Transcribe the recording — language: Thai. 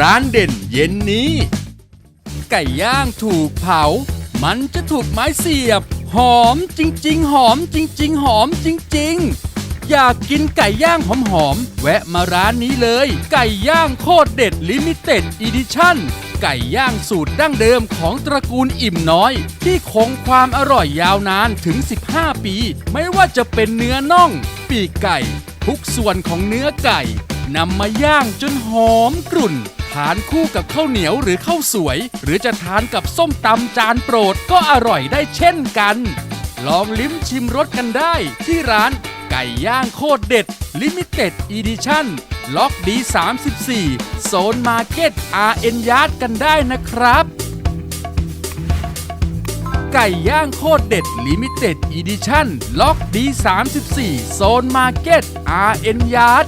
ร้านเด่นเย็นนี้ ไก่ย่างถูกเผา มันจะถูกไม้เสียบ หอมจริง ๆ หอมจริง ๆ หอมจริง ๆ อยากกินไก่ย่างหอมๆแวะมาร้านนี้เลย ไก่ย่างโคตรเด็ดลิมิเต็ดอีดิชั่นไก่ย่างสูตรดั้งเดิมของตระกูลอิ่มน้อย ที่คงความอร่อยยาวนานถึง 15 ปี ไม่ว่าจะเป็นเนื้อน่อง ปีกไก่ ทุกส่วนของเนื้อไก่นำมาย่างจนหอมกรุ่น ทานคู่กับข้าวเหนียวหรือข้าวสวย หรือจะทานกับส้มตำจานโปรดก็อร่อยได้เช่นกัน ลองลิ้มชิมรสกันได้ ที่ร้านไก่ย่างโคตรเด็ดลิมิเต็ดอีดิชั่นล็อกดี 34 โซนมาร์เก็ต RN ยาร์ดกันได้นะครับ ไก่ย่างโคตรเด็ดลิมิเต็ดอีดิชั่นล็อกดี 34 โซนมาร์เก็ต RN ยาร์ด